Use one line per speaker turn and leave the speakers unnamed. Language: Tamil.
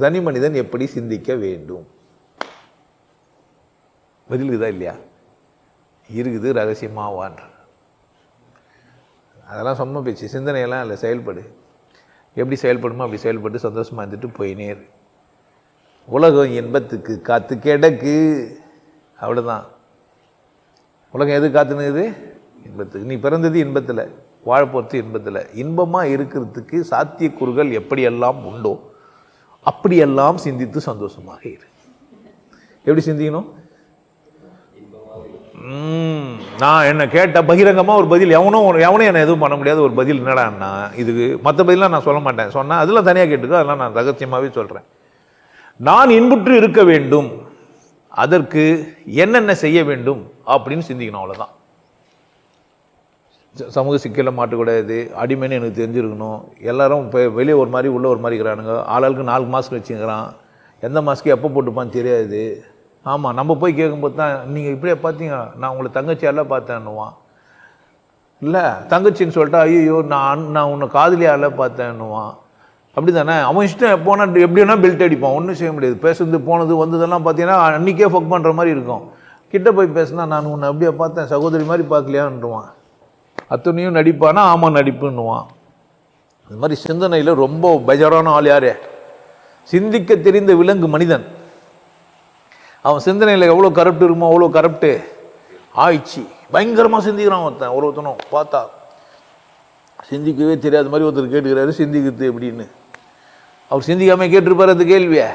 தனி மனிதன் எப்படி சிந்திக்க வேண்டும்? பதில் இருக்குதா இல்லையா? இருக்குது ரகசியமாவான். அதெல்லாம் சொன்ன பேச்சு. சிந்தனையெல்லாம் இல்லை செயல்படு. எப்படி செயல்படுமோ அப்படி செயல்பட்டு சந்தோஷமாக இருந்துட்டு போயினேர் உலகம் இன்பத்துக்கு காத்து கிடக்கு. அவ்வளோதான் உலகம் எது காத்துனுக்குது இன்பத்துக்கு. நீ பிறந்தது இன்பத்தில் வாழ போகிறது இன்பத்தில். இன்பமாக இருக்கிறதுக்கு சாத்தியக்கூறுகள் எப்படியெல்லாம் உண்டோ? அப்படியெல்லாம் சிந்தித்து சந்தோஷமாக இரு. எப்படி சிந்திக்கணும்? நான் என்ன கேட்ட பகிரங்கமாக ஒரு பதில் எவனும் ஒரு- எவனும் என்னை எதுவும் பண்ண முடியாத ஒரு பதில் என்னடான்னா இதுக்கு மற்ற பதிலாம் நான் சொல்ல மாட்டேன். சொன்னால் அதெல்லாம் தனியாக கேட்டுக்கோ அதெல்லாம் நான் ரகசியமாகவே சொல்கிறேன் நான் இன்புற்று இருக்க வேண்டும் அதற்கு என்னென்ன செய்ய வேண்டும் அப்படின்னு சிந்திக்கணும் அவ்வளோதான் சமூக சிக்கலில் மாட்டக்கூடாது அடிமைன்னு எனக்கு தெரிஞ்சிருக்கணும். எல்லாரும் இப்போ வெளியே ஒரு மாதிரி உள்ளே ஒரு மாதிரி இருக்கிறானுங்க. ஆளாளுக்கு நாலு மாஸ்க் வச்சுக்கிறான். எந்த மாஸ்க்கு எப்போ போட்டுப்பான்னு தெரியாது. ஆமாம் நம்ம போய் கேட்கும்போது தான் நீங்கள் இப்படியே பார்த்தீங்க நான் உங்களை தங்கச்சியால பார்த்தேன்னுவான். இல்லை தங்கச்சின்னு சொல்லிட்டா ஐயோ நான் நான் உன்னை காதலியால பார்த்தேன்னுவான். அப்படி தானே அவன் இஷ்டம் போனால் எப்படி வேணால் பெல்ட் அடிப்பான். ஒன்றும் செய்ய முடியாது. பேசுறது போனது வந்ததெல்லாம் பார்த்தீங்கன்னா அன்றைக்கே ஃபக் பண்ணுற மாதிரி இருக்கும். கிட்ட போய் பேசினா நான் உன்னை அப்படியே பார்த்தேன் சகோதரி மாதிரி பார்க்கலையான்றான் அத்தனையும் நடிப்பானா? ஆமாம் நடிப்புன்னுவான். அது மாதிரி சிந்தனையில் ரொம்ப பெஜரான ஆள் யார்? சிந்திக்க தெரிந்த விலங்கு மனிதன். அவன் சிந்தனையில் எவ்வளோ கரப்ட் இருக்குமோ அவ்வளோ கரப்ட்டு ஆயிடுச்சு. பயங்கரமாக சிந்திக்கிறான் ஒருத்தன் ஒரு ஒருத்தனும் பார்த்தா. சிந்திக்கவே தெரியாத மாதிரி ஒருத்தர் கேட்டுக்கிறாரு சிந்திக்கிறது எப்படின்னு. அவர் சிந்திக்காமல் கேட்டிருப்பார் அந்த கேள்வியை.